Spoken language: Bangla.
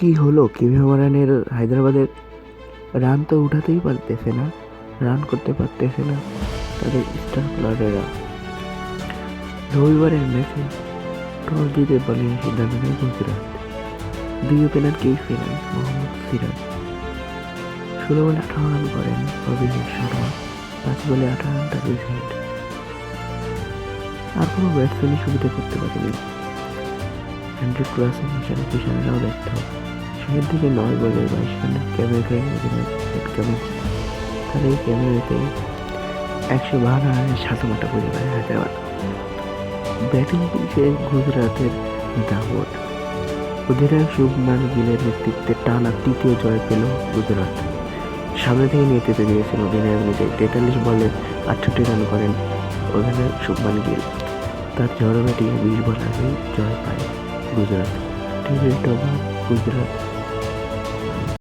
কি হলো? কীভাবে মারানের হায়দ্রাবাদের রান তো উঠাতেই পারতেছে না। রান করতে পারতেছে না তাদের স্টার প্লেয়ারেরা রবিবারের ম্যাচে টস জিতে বলিং সিদ্ধান্ত নেয় গুজরাট। দুই ওপেনার কেই ফেরান মোহাম্মদ সিরাজ। ষোলো বলে আঠারো রান করেন অভিষেক শর্মা। পাঁচ বলে আঠারো রান তার আর কোনো ব্যাটসম্যানই সুবিধা করতে পারেনি। হান্ড্রেড প্লাসে মিশন কিষানরাও ব্যর্থ শেষের দিকে নয় বলে বাইশ রানের ক্যামেরা খেয়ে ক্যামেরা তার এই ক্যামেরাতে একশো বাহান্ন রানের সাতমাটা পায় হায়দ্রাবাদ ব্যাটিং পিছিয়ে গুজরাটের দাপট অধিনায়ক শুভমান গিলের নেতৃত্বে টানা তৃতীয় জয় পেল গুজরাট। সামনে থেকে নেতৃত্ব দিয়েছেন অধিনায়ক নিজে তেতাল্লিশ বলে আটষট্টি রান করেন অধিনায়ক শুভমান গিল। তার ঝড় ব্যাটিংয়ে বিশ বল আগেই জয় পায়। Gujarat T twenty over Gujarat